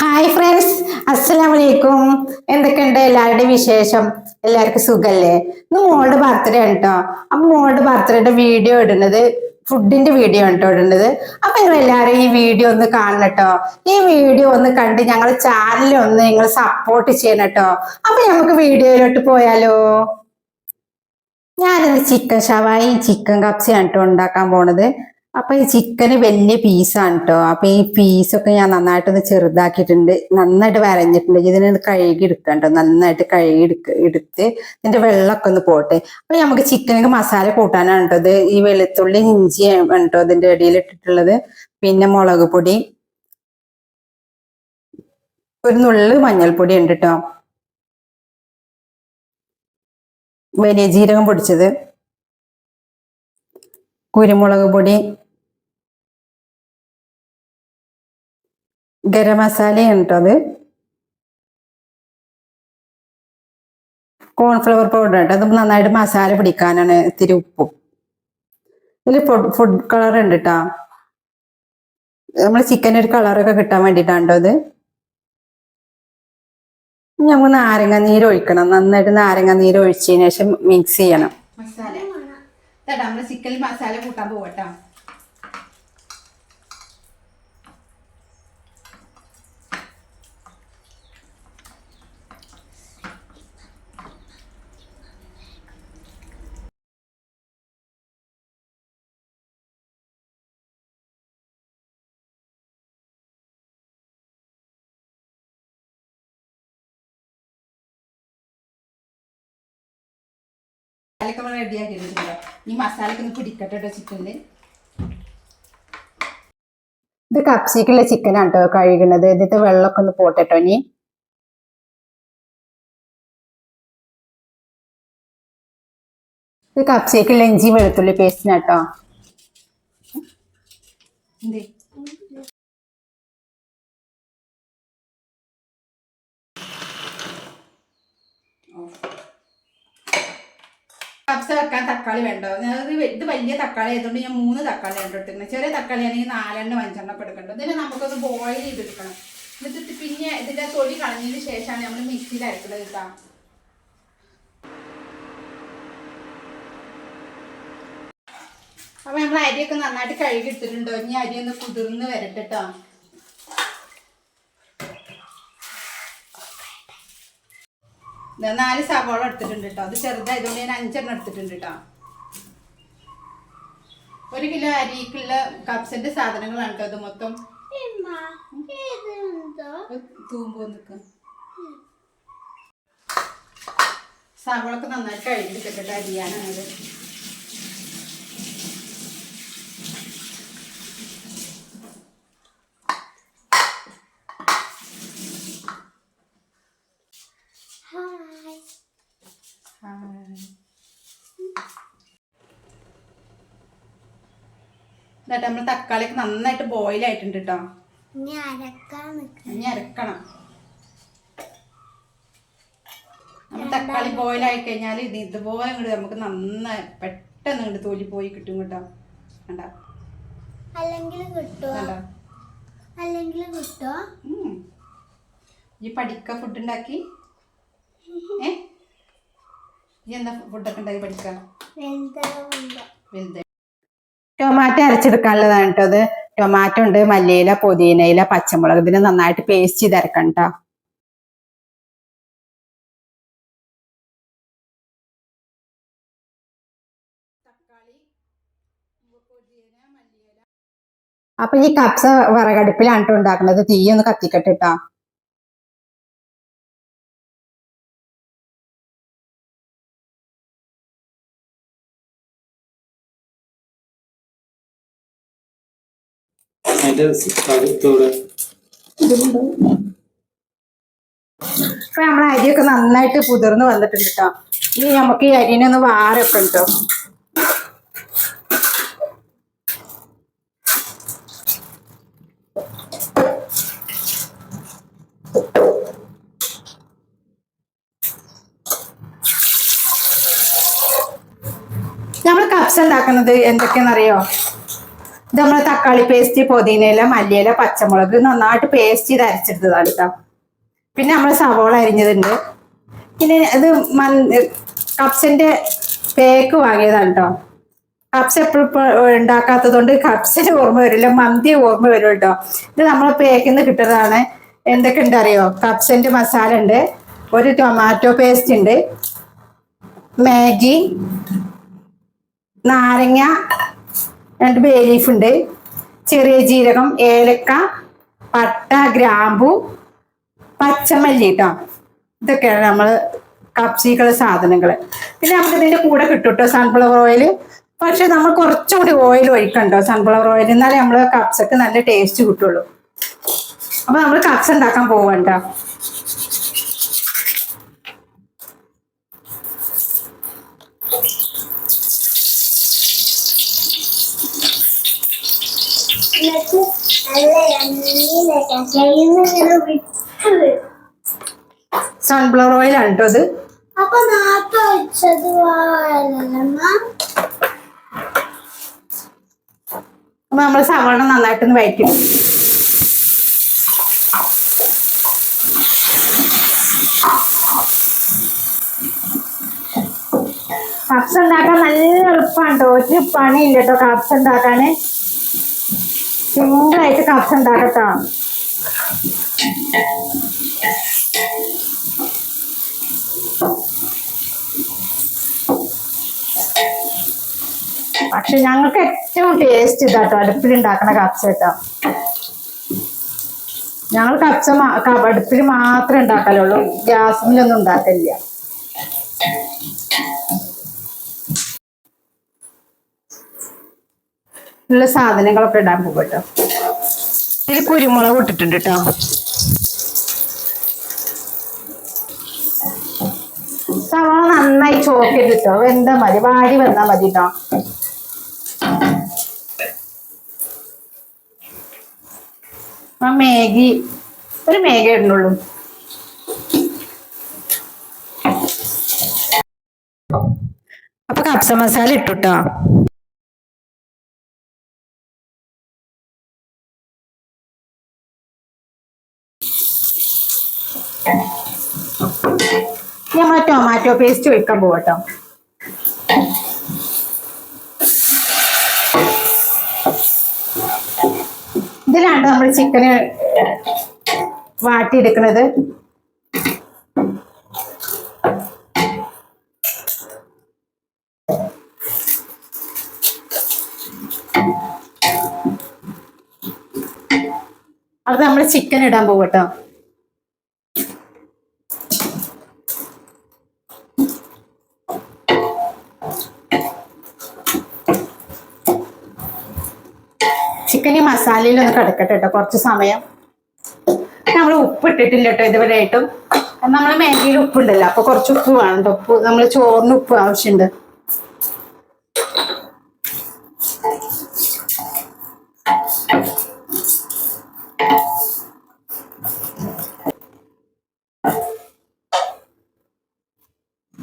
Hi friends അസ്സലാം വലൈക്കും എന്തൊക്കെയുണ്ട് എല്ലാവരുടെയും വിശേഷം? എല്ലാവർക്കും സുഖല്ലേ? ഇന്ന് മോളുടെ ബർത്ത്ഡേ ആണ് കേട്ടോ അപ്പൊ മോളുടെ ബർത്ത്ഡേയുടെ വീഡിയോ ഇടുന്നത് ഫുഡിന്റെ വീഡിയോ ആണ് കേട്ടോ ഇടുന്നത്. അപ്പൊ നിങ്ങൾ എല്ലാവരും ഈ വീഡിയോ ഒന്ന് കാണണം കേട്ടോ ഈ വീഡിയോ ഒന്ന് കണ്ട് ഞങ്ങളുടെ ചാനൽ ഒന്ന് നിങ്ങൾ സപ്പോർട്ട് ചെയ്യണം കേട്ടോ അപ്പൊ നമുക്ക് വീഡിയോയിലോട്ട് പോയാലോ? ഞാനിന്ന് ചിക്കൻ ഷവായി ചിക്കൻ കപ്സിയാണ് കേട്ടോ ഉണ്ടാക്കാൻ പോണത്. അപ്പൊ ഈ ചിക്കന് വലിയ പീസാണ് കേട്ടോ അപ്പൊ ഈ പീസൊക്കെ ഞാൻ നന്നായിട്ടൊന്ന് ചെറുതാക്കിയിട്ടുണ്ട്. നന്നായിട്ട് വരഞ്ഞിട്ടുണ്ട്. ഇതിനെ കഴുകി എടുക്കാം കേട്ടോ നന്നായിട്ട് കഴുകി എടുക്ക എടുത്ത് ഇതിന്റെ വെള്ളമൊക്കെ ഒന്ന് പോട്ടെ. അപ്പൊ നമുക്ക് ചിക്കനൊക്കെ മസാല കൂട്ടാനാണ് കേട്ടോ ഇത്. ഈ വെളുത്തുള്ളി ഇഞ്ചി കേട്ടോ ഇതിന്റെ ഇടയിൽ ഇട്ടിട്ടുള്ളത്. പിന്നെ മുളക് പൊടി. ഒരു നുള്ളു മഞ്ഞൾപ്പൊടി ഉണ്ട് കേട്ടോ വലിയ ജീരകം പൊടിച്ചത്. കുരുമുളക് പൊടി. ഗരം മസാലയാണ് കേട്ടോ അത്. കോൺഫ്ലവർ പൗഡർ കേട്ടോ അത് നന്നായിട്ട് മസാല പിടിക്കാനാണ് ഇത്തിരി ഉപ്പും. ഇതിൽ ഫുഡ് ഫുഡ് കളർ ഉണ്ട് കേട്ടോ നമ്മൾ ചിക്കൻ ഒരു കളറൊക്കെ കിട്ടാൻ വേണ്ടിയിട്ടാണ് കേട്ടോ അത് നമുക്ക് നാരങ്ങ നീര് ഒഴിക്കണം. നന്നായിട്ട് നാരങ്ങ നീര് ഒഴിച്ചതിന് ശേഷം മിക്സ് ചെയ്യണം. മസാല. ചിക്കനിൽ മസാല കൂട്ടാൻ പോകട്ടോ മസാലയൊക്കെ നമ്മൾ റെഡിയാക്കിയിട്ടുണ്ട് ഈ മസാലയൊക്കെ ഒന്ന് പിടിക്കട്ടെ കേട്ടോ ചിക്കനിൽ ഇത് കപ്സിക്കുള്ള ചിക്കനാണ് കേട്ടോ കഴുകണത്. ഇതിന്റെ വെള്ളമൊക്കെ ഒന്ന് പോട്ടെട്ടോ ഇനി. ഇത് കപ്സിക്കുള്ള ഇഞ്ചി വെളുത്തുള്ളി പേസ്റ്റിനാട്ടോ കപ്സ വെക്കാൻ തക്കാളി വേണ്ട? ഇത് വലിയ തക്കാളി ആയതുകൊണ്ട് ഞാൻ മൂന്ന് തക്കാളി ആണ് ചെറിയ തക്കാളി ആണെങ്കിൽ നാലെണ്ണം അഞ്ചെണ്ണം എടുക്കേണ്ടത് ഇതിനെ നമുക്കൊന്ന് ബോയിൽ ചെയ്തെടുക്കണം. എന്നിട്ട് പിന്നെ ഇതിന്റെ തൊലി കളഞ്ഞതിന് ശേഷമാണ് നമ്മൾ മിക്സിയിൽ അരക്കുന്നത് കേട്ടോ. അപ്പൊ നമ്മൾ അരിയൊക്കെ നന്നായിട്ട് കഴുകി എടുത്തിട്ടുണ്ടോ ഇനി അരി ഒന്ന് കുതിർന്ന് വരട്ടെ കേട്ടോ ദാ നാല് സവാള എടുത്തിട്ടുണ്ട് കേട്ടോ അത് ചെറുതായതുകൊണ്ട് ഞാൻ അഞ്ചെണ്ണം എടുത്തിട്ടുണ്ട് കേട്ടോ ഒരു കിലോ അരിക്കുള്ള കപ്സിന്റെ സാധനങ്ങളാണ് കേട്ടോ അത് മൊത്തം. തൂമ്പോ നിൽക്കും സവാളൊക്കെ നന്നായിട്ട് കഴുകി കഴുകിയെടുത്തിട്ട് അരിയാനാണത് എന്നിട്ട് നമ്മൾ തക്കാളിയൊക്കെ നന്നായിട്ട് ബോയിൽ ആയിട്ടുണ്ട് കേട്ടോ ഇനി അരക്കണം. നമ്മൾ തക്കാളി ബോയിൽ ആയി കഴിഞ്ഞാൽ ഇത് ഇതുപോലെ ഇങ്ങോട്ട് നമുക്ക് നന്നായി പെട്ടെന്ന് ഇങ്ങോട്ട് തൊലി പോയി കിട്ടും കേട്ടോ. കണ്ട? അല്ലെങ്കിൽ അല്ലെങ്കിൽ ഈ പഠിക്ക ഫുഡ് ഉണ്ടാക്കി ഏ? എന്താ ഫുഡൊക്കെ ഉണ്ടാക്കി പഠിക്കാം? വലുത് ടൊമാറ്റോ അരച്ചെടുക്കാനുള്ളതാണ് കേട്ടോ അത്. ടൊമാറ്റോ ഉണ്ട് മല്ലിയില പുതിനയില പച്ചമുളക് ഇതിനെ നന്നായിട്ട് പേസ്റ്റ് ചെയ്ത് അരക്കണം കേട്ടോ അപ്പൊ ഈ കപ്സ വിറകടുപ്പിലാണ് കേട്ടോ ഉണ്ടാക്കുന്നത്. തീയൊന്ന് ഒന്ന് അതിന്റെ കരുത്തോടെ ഇപ്പൊ നമ്മളെ അരിയൊക്കെ നന്നായിട്ട് കുതിർന്ന് വന്നിട്ടുണ്ട് കേട്ടോ ഇനി നമുക്ക് ഈ അരിനെ ഒന്ന് വാരൊക്കെ കേട്ടോ നമ്മൾ കപ്സ് ഉണ്ടാക്കുന്നത് എന്തൊക്കെയാണെന്നറിയോ? ഇത് നമ്മൾ തക്കാളി പേസ്റ്റ് പുതിനയില മല്ലിയില പച്ചമുളക് നന്നായിട്ട് പേസ്റ്റ് ചെയ്ത് അരച്ചെടുത്തതാണ് കേട്ടോ പിന്നെ നമ്മൾ സവോള അരിഞ്ഞതുണ്ട്. പിന്നെ ഇത് മൻ കപ്സിന്റെ പേക്ക് വാങ്ങിയതാണ് കേട്ടോ കപ്സ് എപ്പോഴും ഉണ്ടാക്കാത്തത് കൊണ്ട് കപ്സിന് ഓർമ്മ വരില്ല മന്തി ഓർമ്മ വരും കേട്ടോ ഇത് നമ്മൾ പേക്കിൽ നിന്ന് കിട്ടുന്നതാണ്. എന്തൊക്കെ ഉണ്ട് അറിയോ? കപ്സിന്റെ മസാല ഉണ്ട് ഒരു ടൊമാറ്റോ പേസ്റ്റ് ഉണ്ട് മാഗി നാരങ്ങ രണ്ട് ബേ ലീഫ് ഉണ്ട്. ചെറിയ ജീരകം ഏലക്ക പട്ട ഗ്രാമ്പു പച്ചമല്ലി കേട്ടോ ഇതൊക്കെയാണ് നമ്മൾ കപ്സിക്കുള്ള സാധനങ്ങൾ പിന്നെ നമുക്ക് ഇതിന്റെ കൂടെ കിട്ടും കേട്ടോ സൺഫ്ലവർ ഓയിൽ പക്ഷെ നമ്മൾ കുറച്ചുകൂടി ഓയിൽ ഒഴിക്കണ്ടോ സൺഫ്ലവർ ഓയിൽ എന്നാലേ നമ്മൾ കപ്സക്ക് നല്ല ടേസ്റ്റ് കിട്ടുള്ളൂ. അപ്പൊ നമ്മൾ കപ്സ് ഉണ്ടാക്കാൻ പോവണ്ട നല്ല. സൺഫ്ലവർ ഓയിലാണ് കേട്ടോ അത്? അപ്പൊ നാട്ട വെച്ചത് അപ്പൊ നമ്മൾ സവാള നന്നായിട്ടൊന്ന് വയറ്റും കപ്സ് ഉണ്ടാക്കാൻ നല്ല എളുപ്പമാണ് കേട്ടോ ഒരു പണിയില്ല കേട്ടോ കപ്സ് ഉണ്ടാക്കാന്. സിമ്പിളായിട്ട് കപ്സ് ഉണ്ടാക്കത്താണ് പക്ഷെ ഞങ്ങൾക്ക് ഏറ്റവും ടേസ്റ്റ് ഇതാട്ടോ അടുപ്പിൽ ഉണ്ടാക്കണ കപ്സ് കേട്ടോ ഞങ്ങൾ കപ്സ അടുപ്പിൽ മാത്രമേ ഉണ്ടാക്കലുള്ളൂ ഗ്യാസിലൊന്നും ഉണ്ടാക്കില്ല ഉള്ള സാധനങ്ങളൊക്കെ ഇടാൻ പോകും കേട്ടോ ഇതിൽ കുരുമുളക് ഇട്ടിട്ടുണ്ട് കേട്ടോ സവാള നന്നായി ചോക്കിട്ട് കേട്ടോ എന്താ മതി. വാടി വന്നാ മതി കേട്ടോ ആ മേഗി. ഒരു മേഗ ഇടുന്നുള്ളൂ. അപ്പൊ കപ്സ മസാല ഇട്ടുട്ടോ നമ്മൾ ടൊമാറ്റോ പേസ്റ്റ് വെക്കാൻ പോകട്ടോ ഇതിലാണ് നമ്മൾ ചിക്കന് വാട്ടിയെടുക്കുന്നത് അത് നമ്മൾ ചിക്കൻ ഇടാൻ പോകട്ടോ ഒന്ന് കിടക്കട്ടെ കേട്ടോ കുറച്ച് സമയം. നമ്മൾ ഉപ്പ് ഇട്ടിട്ടില്ല കേട്ടോ ഇതുവരെ ആയിട്ടും നമ്മൾ മാഗിയിൽ ഉപ്പുണ്ടല്ലോ അപ്പൊ കുറച്ച് ഉപ്പ് വേണം. ഉപ്പ് നമ്മൾ ചോറിന് ഉപ്പ് ആവശ്യമുണ്ട്.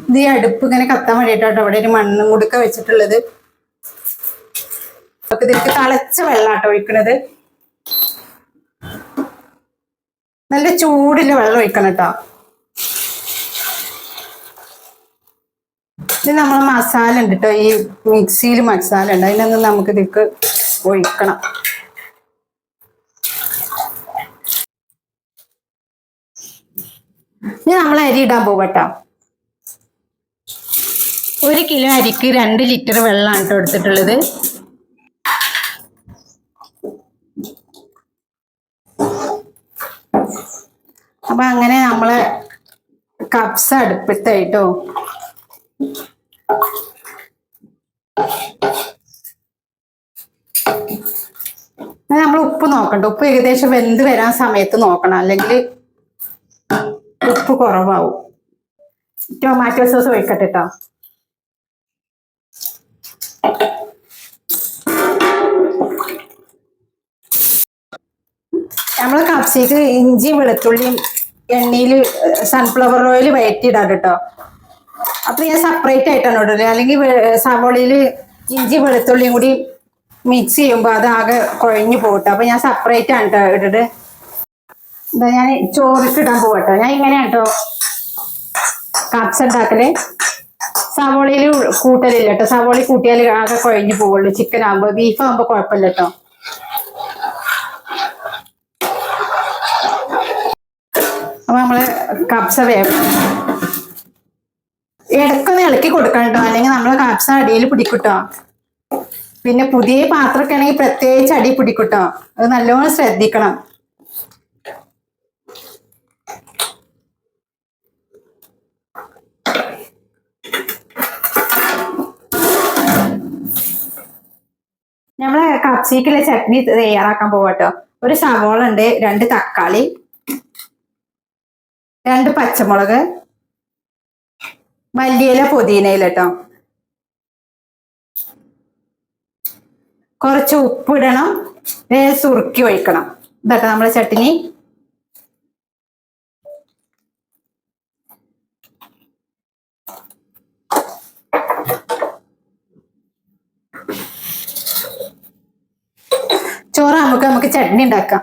ഇത് ഈ അടുപ്പ് ഇങ്ങനെ കത്താൻ വേണ്ടിയിട്ടോ അവിടെ ഒരു മണ്ണ് മുടുക്ക വെച്ചിട്ടുള്ളത്. അപ്പൊ ഇതിലേക്ക് തിളച്ച വെള്ളാട്ടോ ഒഴിക്കണത്. നല്ല ചൂടിൽ വെള്ളം ഒഴിക്കണം കേട്ടോ. ഇത് നമ്മൾ മസാല ഉണ്ട് കേട്ടോ ഈ മിക്സിയിൽ മസാല ഉണ്ട്. അതിനൊന്ന് നമുക്ക് ഇതിക്ക് ഒഴിക്കണം. ഇനി നമ്മൾ അരി ഇടാൻ പോകട്ടോ ഒരു കിലോ അരിക്ക് രണ്ട് ലിറ്റർ വെള്ളമാണ് കേട്ടോ എടുത്തിട്ടുള്ളത്. അപ്പൊ അങ്ങനെ നമ്മൾ കപ്സ് അടുപ്പത്തായിട്ടോ നമ്മൾ ഉപ്പ് നോക്കണ്ട. ഉപ്പ് ഏകദേശം വെന്ത് വരാൻ സമയത്ത് നോക്കണം. അല്ലെങ്കിൽ ഉപ്പ് കുറവാവും. ടൊമാറ്റോ സോസ് ഒഴിക്കട്ടെ കേട്ടോ നമ്മൾ കപ്സിക്ക് ഇഞ്ചിയും വെളുത്തുള്ളിയും എണ്ണയിൽ സൺഫ്ലവർ ഓയിൽ വയറ്റിയിടാം കേട്ടോ. അപ്പൊ ഞാൻ സെപ്പറേറ്റ് ആയിട്ടാണ് ഇടുന്നത്. അല്ലെങ്കിൽ സവോളയിൽ ഇഞ്ചി വെളുത്തുള്ളിയും കൂടി മിക്സ് ചെയ്യുമ്പോൾ അത് ആകെ കുഴഞ്ഞു പോകട്ടെ. അപ്പൊ ഞാൻ സെപ്പറേറ്റ് ആണ് കേട്ടോ ഇട്ടിട്ട് എന്താ ഞാൻ ചോറിട്ടിടാൻ പോകട്ടോ ഞാൻ ഇങ്ങനെയാണ് കേട്ടോ കപ്സ് ഉണ്ടാക്കൽ. സവോളയിൽ കൂട്ടലില്ല കേട്ടോ. സവോളി കൂട്ടിയാൽ ആകെ കുഴഞ്ഞു പോവുള്ളൂ. ചിക്കൻ ആകുമ്പോ ബീഫ് ആകുമ്പോ കുഴപ്പമില്ല കേട്ടോ. അപ്പൊ നമ്മൾ കപ്സ വേവും ഇടക്കൊന്ന് ഇളക്കി കൊടുക്കണം കേട്ടോ. അല്ലെങ്കിൽ നമ്മളെ കപ്സ അടിയിൽ പിടിക്കൂട്ടോ. പിന്നെ പുതിയ പാത്രമൊക്കെ ആണെങ്കിൽ പ്രത്യേകിച്ച് അടി പിടിക്കൂട്ടോ. അത് നല്ലോണം ശ്രദ്ധിക്കണം. നമ്മളെ കപ്സിക്കുള്ള ചട്നി തയ്യാറാക്കാൻ പോകട്ടോ ഒരു സവോള ഉണ്ട് രണ്ട് തക്കാളി രണ്ട് പച്ചമുളക് മല്ലിയില പുതിനയില കേട്ടോ കുറച്ച് ഉപ്പിടണം സുറുക്കി ഒഴിക്കണം. ഇതാട്ടോ നമ്മളെ ചട്ടിനി. ചോറ് നമുക്ക് നമുക്ക് ചട്നി ഉണ്ടാക്കാം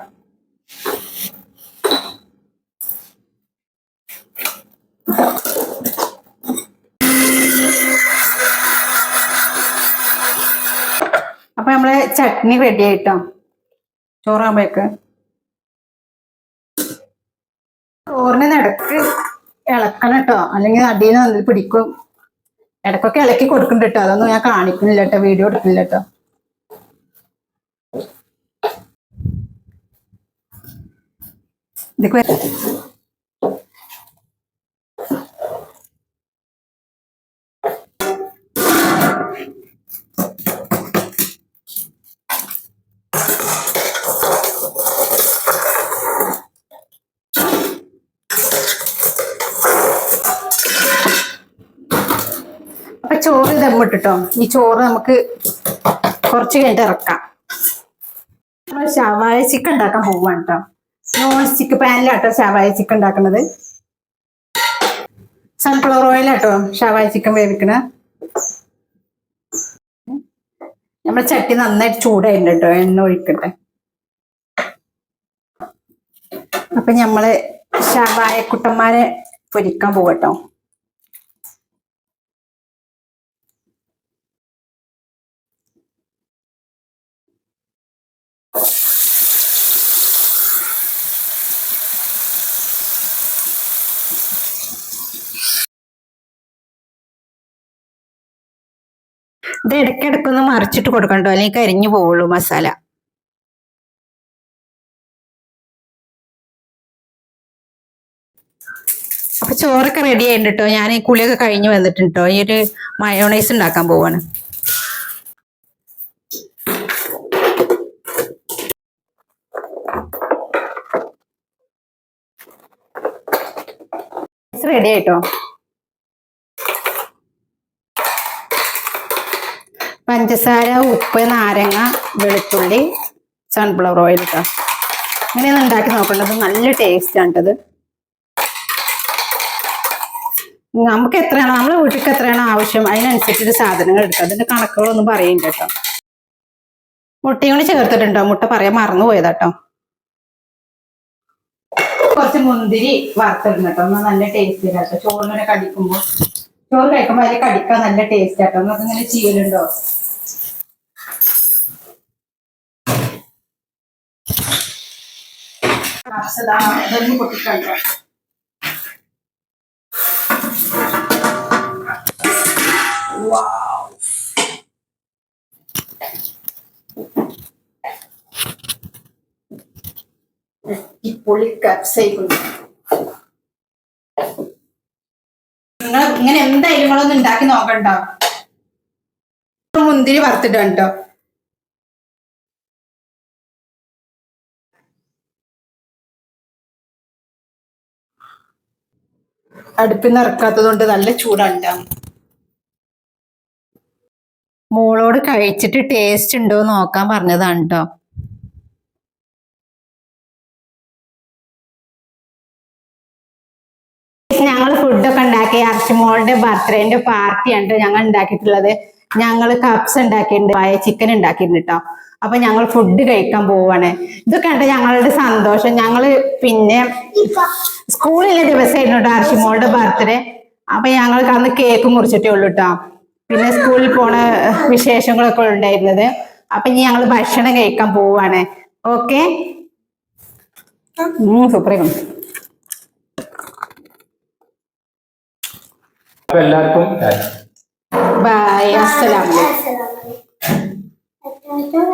അപ്പൊ നമ്മളെ ചട്നി റെഡി ആയിട്ടോ? ചോറാകുമ്പോഴേക്ക്. ചോറിന് നടക്ക്. ഇളക്കണം കേട്ടോ. അല്ലെങ്കിൽ അടിയിൽ നിന്ന് പിടിക്കും. ഇടക്കൊക്കെ ഇളക്കി കൊടുക്കുന്നുണ്ട് കേട്ടോ. അതൊന്നും ഞാൻ കാണിക്കുന്നില്ല കേട്ടോ. വീഡിയോ എടുക്കുന്നില്ല കേട്ടോ. ഇതൊക്കെ ചോറ് ദമ്മിട്ടിട്ടോ ഈ ചോറ് നമുക്ക് കുറച്ച് കഴിഞ്ഞിട്ട് ഇറക്കാം. നമ്മൾ ഷവായ ചിക്കൻ ഉണ്ടാക്കാൻ പോവാണ് കേട്ടോ നോൺ സ്റ്റിക്ക് പാനിലാട്ടോ ഷവായ ചിക്കൻ ഉണ്ടാക്കുന്നത്. സൺഫ്ലവർ ഓയിലാട്ടോ ഷവായ ചിക്കൻ വേവിക്കണ. നമ്മുടെ ചട്ടി നന്നായിട്ട് ചൂടായിട്ടുണ്ട് കേട്ടോ എണ്ണ ഒഴിക്കട്ടെ. അപ്പൊ നമ്മൾ ഷവായ കുട്ടന്മാരെ പൊരിക്കാൻ പോകട്ടോ ഇത് ഇടയ്ക്കിടയ്ക്കൊന്ന് മറിച്ചിട്ട് കൊടുക്കണ്ടോ? അല്ലെങ്കിൽ കരിഞ്ഞു പോവുള്ളൂ മസാല. അപ്പൊ ചോറൊക്കെ റെഡി കേട്ടോ ഞാൻ ഈ കുളിയൊക്കെ കഴിഞ്ഞ് വന്നിട്ടുണ്ട് ഈ ഒരു മയോണൈസ് ഉണ്ടാക്കാൻ പോവാണ്. റെഡി ആയിട്ടോ? പഞ്ചസാര ഉപ്പ് നാരങ്ങ വെളുത്തുള്ളി സൺഫ്ലവർ ഓയിൽ കേട്ടോ അങ്ങനെയാണ് ഉണ്ടാക്കി നോക്കേണ്ടത്. നല്ല ടേസ്റ്റ് ആണിട്ടത് നമുക്ക് എത്രയാണ് നമ്മളെ വീട്ടിലേക്ക് എത്രയാണ് ആവശ്യം അതിനനുസരിച്ചിട്ട് സാധനങ്ങൾ എടുക്കുക അതിന്റെ കണക്കുകളൊന്നും പറയുന്നുണ്ട് കേട്ടോ മുട്ടയും കൂടി ചേർത്തിട്ടുണ്ടോ? മുട്ട പറയാൻ മറന്നു പോയതാട്ടോ കുറച്ച് മുന്തിരി വറുത്തിടുന്ന കേട്ടോ ഒന്ന് നല്ല ടേസ്റ്റ് കേട്ടോ ചോറിനെ കടിക്കുമ്പോൾ ചോറ് കഴിക്കുമ്പോൾ അതിൽ കടിക്കാൻ നല്ല ടേസ്റ്റ് ആട്ടോ നമുക്ക് ഇങ്ങനെ ചെയ്യലുണ്ടോ? ഇതൊന്നും പൊട്ടിക്കണ്ടോ? പൊളി കപ്സൈക്കുണ്ട് നിങ്ങൾ ഇങ്ങനെ എന്തായാലും നിങ്ങളൊന്ന് ഉണ്ടാക്കി നോക്കണ്ടോ. മുന്തിരി വറുത്തിട്ടാണ് അടുപ്പിൽ നിന്ന് ഇറക്കാത്തത് കൊണ്ട് നല്ല ചൂടുണ്ടാവും മോളോട് കഴിച്ചിട്ട് ടേസ്റ്റ് ഉണ്ടോ നോക്കാൻ പറഞ്ഞതാണ് കേട്ടോ ഞങ്ങൾ ഫുഡൊക്കെ ഉണ്ടാക്കി അർച്ചിമോളുടെ ബർത്ത്ഡേന്റെ പാർട്ടിയാണ് ഞങ്ങൾ ഉണ്ടാക്കിയിട്ടുള്ളത്. ഞങ്ങൾ കപ്സ് ഉണ്ടാക്കിയിട്ടുണ്ട് പായ ചിക്കൻ ഉണ്ടാക്കിയിട്ടുണ്ട് കേട്ടോ അപ്പൊ ഞങ്ങൾ ഫുഡ് കഴിക്കാൻ പോവാണ്. ഇതൊക്കെ ഉണ്ട് ഞങ്ങളുടെ സന്തോഷം. ഞങ്ങൾ പിന്നെ സ്കൂളിലെ ദിവസമായിരുന്നു കേട്ടോ അർഷിമോളുടെ ബർത്ത്ഡേ അപ്പൊ ഞങ്ങൾക്ക് അന്ന് കേക്ക് മുറിച്ചിട്ടേ ഉള്ളൂ കേട്ടോ പിന്നെ സ്കൂളിൽ പോണ വിശേഷങ്ങളൊക്കെ ഉണ്ടായിരുന്നത്. അപ്പൊ ഇനി ഞങ്ങൾ ഭക്ഷണം കഴിക്കാൻ പോവാണ്. ഓക്കെ അപ്പൊ എല്ലാവർക്കും ബൈ അസ്സലാം അസലാമലൈക്കും